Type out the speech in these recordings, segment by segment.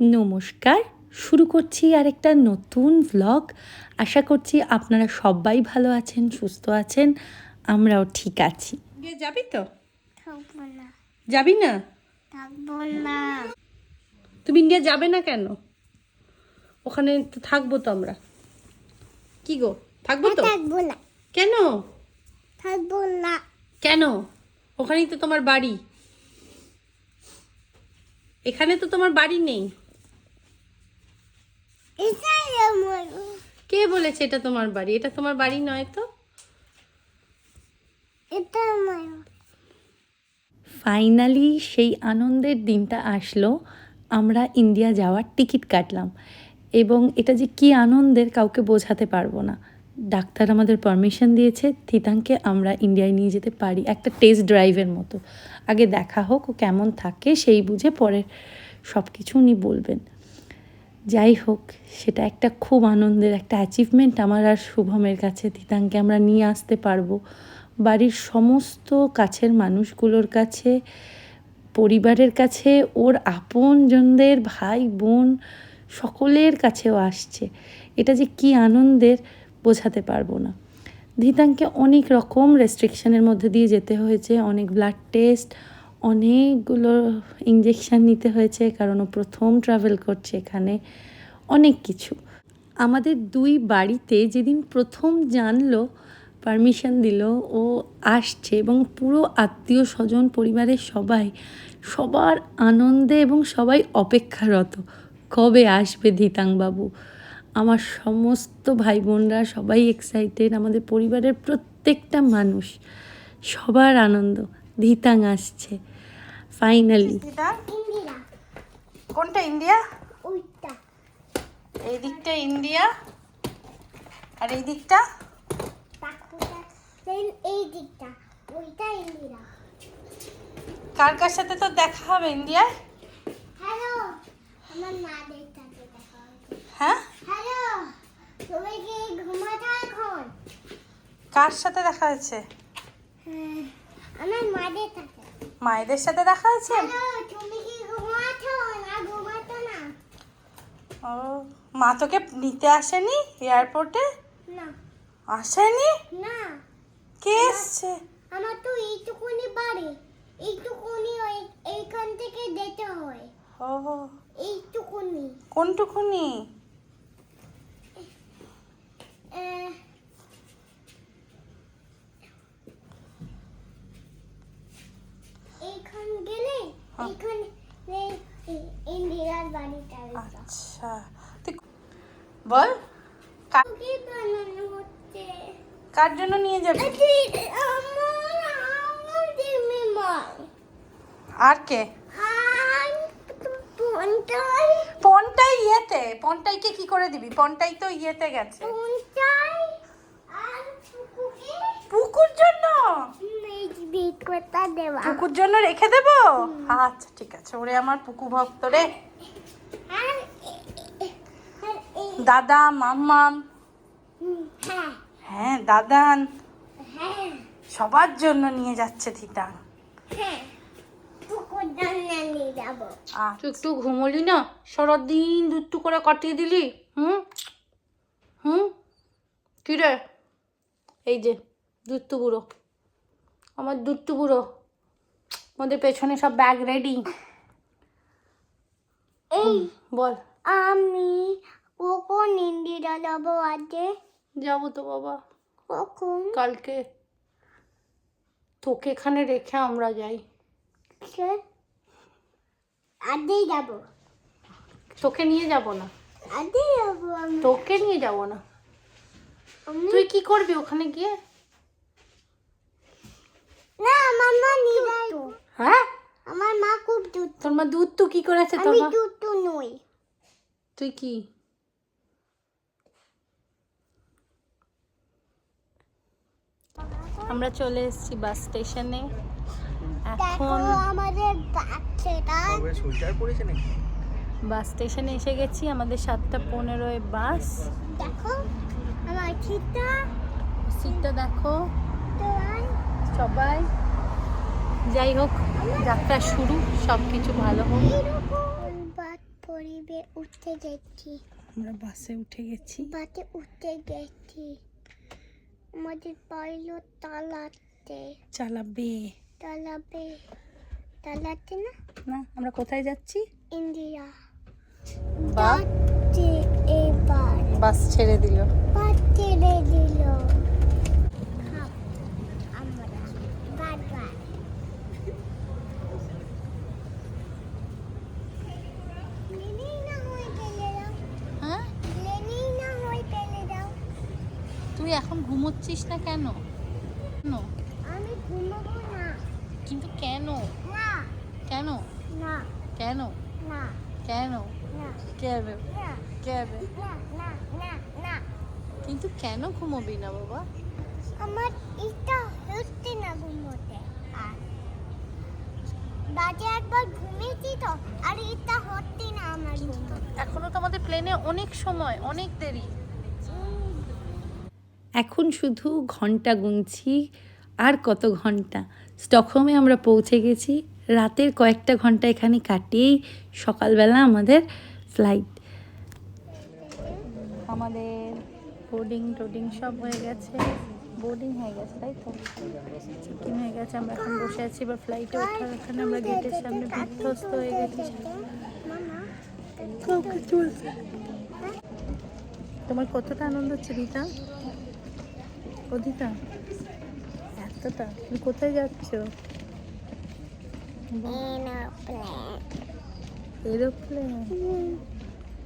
নমস্কার শুরু করছি আরেকটা নতুন ভ্লগ আশা করছি আপনারা সবাই ভালো আছেন সুস্থ আছেন আমরাও ঠিক আছি। যাবি তো? থাকব না। যাবি না? থাকব না। তুমি ইন্ডিয়া যাবে না কেন? ওখানে তো থাকব তো আমরা। কি গো থাকব তো? থাকব না। কেন? থাকব না। কেন? ওখানেই তো তোমার বাড়ি। এখানে তো তোমার বাড়ি নেই। কে বলেছে এটা তোমার বাড়ি? এটা তোমার বাড়ি নয় তো? এটা ফাইনালি সেই আনন্দের দিনটা আসলো, আমরা ইন্ডিয়া যাওয়ার টিকিট কাটলাম। এবং এটা যে কি আনন্দের কাউকে বোঝাতে পারব না। ডাক্তার আমাদের পারমিশন দিয়েছে, থিতাংকে আমরা ইন্ডিয়ায় নিয়ে যেতে পারি একটা টেস্ট ড্রাইভের মতো। আগে দেখা হোক ও কেমন থাকে, সেই বুঝে পরে সব কিছু উনি বলবেন। যাই হোক, সেটা একটা খুব আনন্দের একটা অ্যাচিভমেন্ট আমার আর শুভমের কাছে তিতাংকে আমরা নিয়ে আসতে পারব। বাড়ির সমস্ত কাছের মানুষগুলোর কাছে, পরিবারের কাছে, ওর আপনজনদের ভাই, বোন, সকলের কাছেও আসছে। এটা যে কি আনন্দের বোঝাতে পারব না। ধিতাংকে অনেক রকম রেস্ট্রিকশনের মধ্যে দিয়ে যেতে হয়েছে, অনেক ব্লাড টেস্ট অনেকগুলো ইঞ্জেকশান নিতে হয়েছে, কারণ ও প্রথম ট্রাভেল করছে এখানে। অনেক কিছু। আমাদের দুই বাড়িতে যেদিন প্রথম জানলো পারমিশন দিল, ও আসছে এবং পুরো আত্মীয় স্বজন, পরিবারের সবাই, সবার আনন্দে এবং সবাই অপেক্ষারত, কবে আসবে ধিতাংবাবু আমার সমস্ত ভাই বোনরা সবাই এক্সাইটেড আমাদের পরিবারের প্রত্যেকটা মানুষ, সবার আনন্দ, ধিতাং আসছে। ফাইনালি কোনটা ইন্ডিয়া ওইটা এই দিকটা ইন্ডিয়া আর এই দিকটা এই দিকটা ওইটা ইন্দিরা কার কার সাথে তো দেখা হবে ইন্ডিয়ায় হ্যালো আমার সাথে দেখা হ্যাঁ? হ্যালো তুমি কি ঘুমাতো এখন? কার সাথে দেখা হয়েছে? হ্যাঁ, আমার মাদের সাথে মায়েদের সাথে দেখা হয়েছে? হ্যালো তুমি কি ঘুমাতো না ঘুমাতো না। ও মা তোকে নিতে আসেনি এয়ারপোর্টে? না। আসেনি? না। কে এসছে? আমার তো এইটুকুনি বাড়ি। এইটুকুনি এইখান থেকে যেতে হয়। ও। এইটুকুনি। কোনটুকুনি আহ, এইখান গেলে হ্যাঁ। এইখান এই- এই- ইন্দিরার বাড়িটা ওইটা। আচ্ছা। বল কার- জন্য নিয়ে যাবি? আর কে? পন্টাই ইয়েতে পনটাইকে কি করে দিবি? পনটাই তো ইয়েতে গেছে। পুকুর জন্য? পুকুর জন্য রেখে দেব? আচ্ছা ঠিক আছে। ওরে আমার পুকু ভক্ত রে। দাদা মাম্মাম হ্যাঁ দাদান। হ্যাঁ সবার জন্য নিয়ে যাচ্ছে থিতাং হ্যাঁ যাব তুই একটু ঘুমোলি না? সারাদিন দুট্টু করে কাটিয়ে দিলি। হুম? হুম? কি রে? এই যে দুট্টু বুড়ো আমার দুট্টু বুড়ো। আমাদের পেছনে সব ব্যাগ রেডি এই বল। আমি কখন ইন্দিরা যাব আজকে? যাব তো বাবা। কখন? কালকে। তোকে এখানে রেখে আমরা যাই। আজকেই যাব। তোকে নিয়ে যাব না। আজকেই যাব আমি। তোকে নিয়ে যাব না। তুই কি করবি ওখানে গিয়ে? না আমার মা নিরাই হ্যাঁ? আমার মা খুব দুধ। তোর মা দুধ তো কি করেছে তোর আমি মা? দুধ তো নই। তুই কি? আমরা চলে এসেছি বাস স্টেশনে। দেখো এখন আমাদের বাচ্চাটা। সোয়েটার পরেছে নাকি? বাস স্টেশনে এসে গেছি আমাদের সাতটা পনেরোয় বাস। দেখো আমার দেখো। সবাই। যাই হোক যাত্রা শুরু সব কিছু ভালো হোক। বাদ উঠতে গেছি। আমরা বাসে উঠে গেছি। বাসে উঠতে গেছি। আমাদের পাইলট তালাতে। চালাবে। তালাবে। তালাতে না? না আমরা কোথায় যাচ্ছি? ইন্ডিয়া। বা যাচ্ছে এবার বাস ছেড়ে দিল। বাদ ছেড়ে দিল খাব আমরা বারবার প্লেনেই না হয়ে ফেলে দাও হ্যাঁ প্লেনেই না হয়ে ফেলে দাও তুই এখন ঘুমোচ্ছিস না কেন? কেন? আমি ঘুমাবো না। কিন্তু কেন? না। কেন? না। কেন? না। কেন? না। কেন? কেন? না। না। না। কিন্তু কেন ঘুমোবি না বাবা? আমার ইচ্ছা হচ্ছে না ঘুমোতে। আর বাজে একবার ঘুমিয়েছি তো আর ইচ্ছা হচ্ছে না আমার এখনও তো আমাদের প্লেনে অনেক সময় অনেক দেরি। এখন শুধু ঘণ্টা গুনছি আর কত ঘণ্টা? স্টকহোমে আমরা পৌঁছে গেছি। রাতের কয়েকটা ঘণ্টা এখানে কাটিয়েই সকালবেলা আমাদের ফ্লাইট আমাদের বোর্ডিং টোডিং সব হয়ে গেছে। বোর্ডিং হয়ে গেছে তাই তো? চেকিং হয়ে গেছে আমরা এখন বসে আছি এবার ফ্লাইটে ওঠার ওখানে আমরা গেটের সামনে বিধ্বস্ত হয়ে গেছি। তোমার কতটা আনন্দ হচ্ছে দিতা দিতা এতটা? তুমি কোথায় যাচ্ছ? এরোপ্লেন।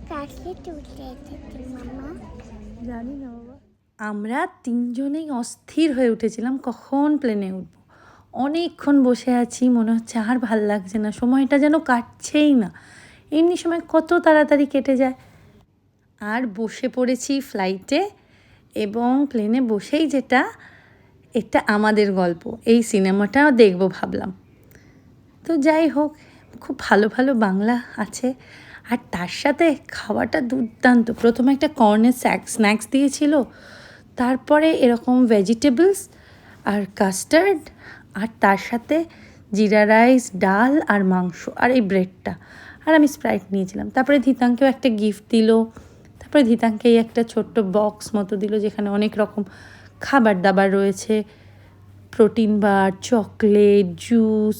কাছে তুলতে মামা। জানি না বাবা। আমরা তিনজনেই অস্থির হয়ে উঠেছিলাম কখন প্লেনে উঠবো? অনেকক্ষণ বসে আছি মনে হচ্ছে আর ভালো লাগছে না সময়টা যেন কাটছেই না। এমনি সময় কত তাড়াতাড়ি কেটে যায়। আর বসে পড়েছি ফ্লাইটে এবং প্লেনে বসেই যেটা, এটা আমাদের গল্প। এই সিনেমাটা দেখব ভাবলাম। তো যাই হোক, খুব ভালো ভালো বাংলা আছে। আর তার সাথে খাওয়াটা দুর্দান্ত। প্রথমে একটা কর্নের স্ন্যাক্স দিয়েছিল, তারপরে এরকম ভেজিটেবলস আর কাস্টার্ড আর তার সাথে জিরা রাইস ডাল আর মাংস, আর এই ব্রেডটা আর আমি স্প্রাইট নিয়েছিলাম। তারপরে ধীতাঙ্কেও একটা গিফট দিল। তারপরে ধীতাঙ্কে এই একটা ছোট্ট বক্স মতো দিল যেখানে অনেক রকম খাবার দাবার রয়েছে প্রোটিন বার চকলেট জুস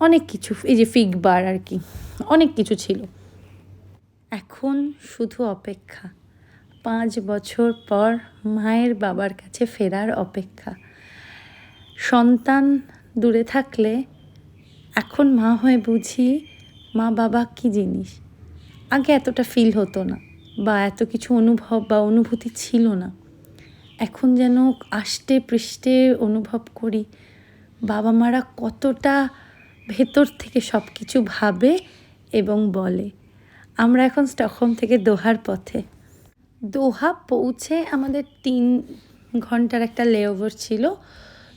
অনেক কিছু, এই যে ফিগ বার আর কি, অনেক কিছু ছিল। এখন শুধু অপেক্ষা, পাঁচ বছর পর মায়ের বাবার কাছে ফেরার অপেক্ষা। সন্তান দূরে থাকলে এখন মা হয়ে বুঝি মা বাবা কী জিনিস? আগে এতটা ফিল হতো না। বা এত কিছু অনুভব বা অনুভূতি ছিল না। এখন যেন আষ্টে পৃষ্ঠে অনুভব করি বাবা মারা কতটা ভেতর থেকে সব কিছু ভাবে এবং বলে। আমরা এখন স্টকহোম থেকে দোহার পথে। দোহা পৌঁছে আমাদের তিন ঘণ্টার একটা লেওভার ছিল।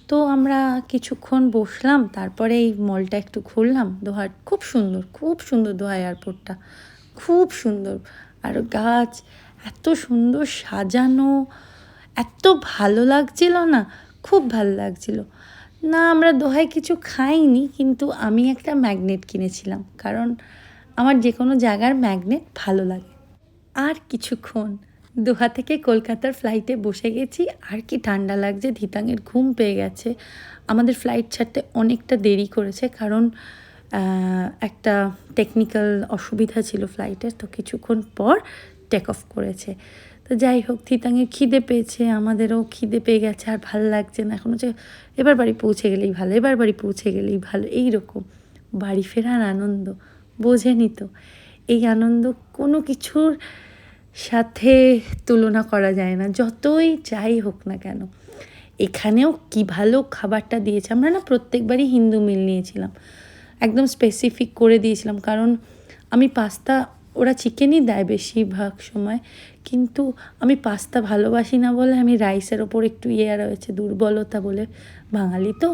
তো আমরা কিছুক্ষণ বসলাম, তারপরে এই মলটা একটু ঘুরলাম দোহার। খুব সুন্দর খুব সুন্দর দোহা এয়ারপোর্টটা খুব সুন্দর। আর গাছ এত সুন্দর সাজানো, এত ভালো লাগছিল না, খুব ভালো লাগছিল। না, আমরা দোহায় কিছু খাইনি, কিন্তু আমি একটা ম্যাগনেট কিনেছিলাম, কারণ আমার যে কোনো জায়গার ম্যাগনেট ভালো লাগে। আর কিছুক্ষণ দোহা থেকে কলকাতার ফ্লাইটে বসে গেছি, আর কি ঠান্ডা লাগছে ধিতাঙের ঘুম পেয়ে গেছে। আমাদের ফ্লাইট ছাড়তে অনেকটা দেরি করেছে, কারণ একটা টেকনিক্যাল অসুবিধা ছিল ফ্লাইটের তো কিছুক্ষণ পর টেক অফ করেছে। তো যাই হোক থিতাঙের খিদে পেয়েছে, আমাদেরও খিদে পেয়ে গেছে, আর ভালো লাগছে না। এখন হচ্ছে এবার বাড়ি পৌঁছে গেলেই ভালো, এবার বাড়ি পৌঁছে গেলেই ভালো এই রকম বাড়ি ফেরার আনন্দ, বোঝেনি তো। এই আনন্দ কোনো কিছুর সাথে তুলনা করা যায় না, যতই যাই হোক না কেন। এখানেও কি ভালো খাবারটা দিয়েছে, আমরা না প্রত্যেকবারই হিন্দু মিল নিয়েছিলাম। একদম স্পেসিফিক করে দিয়েছিলাম। কারণ আমি পাস্তা ওরা চিকেনই দেয় বেশিরভাগ সময়, কিন্তু আমি পাস্তা ভালোবাসি না বলে আমি রাইসের ওপর একটু ইয়ে রয়েছে, দুর্বলতা বলে। বাঙালি তো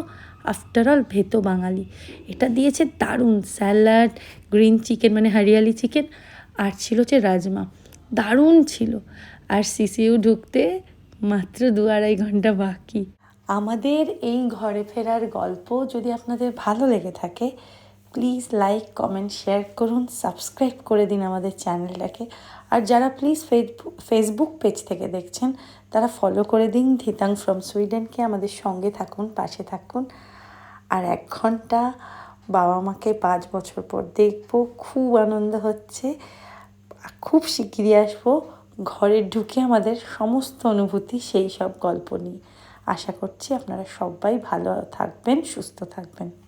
আফটার অল ভেতো বাঙালি। এটা দিয়েছে দারুণ স্যালাড গ্রিন চিকেন মানে হরিয়ালি চিকেন আর ছিল হচ্ছে রাজমা। দারুণ ছিল। আর সিসিউ ঢুকতে মাত্র দু আড়াই ঘণ্টা বাকি। আমাদের এই ঘরে ফেরার গল্প যদি আপনাদের ভালো লেগে থাকে প্লিজ লাইক কমেন্ট শেয়ার করুন সাবস্ক্রাইব করে দিন আমাদের চ্যানেলটাকে আর যারা প্লিজ ফেসবুক পেজ থেকে দেখছেন, তারা ফলো করে দিন ধিতাং ফ্রম সুইডেনকে আমাদের সঙ্গে থাকুন, পাশে থাকুন। আর এক ঘণ্টা বাবা মাকে পাঁচ বছর পর দেখব, খুব আনন্দ হচ্ছে। খুব শিগগিরই আসব, ঘরে ঢুকে আমাদের সমস্ত অনুভূতি, সেই সব গল্প নিয়ে। আশা করছি আপনারা সবাই ভালো থাকবেন, সুস্থ থাকবেন।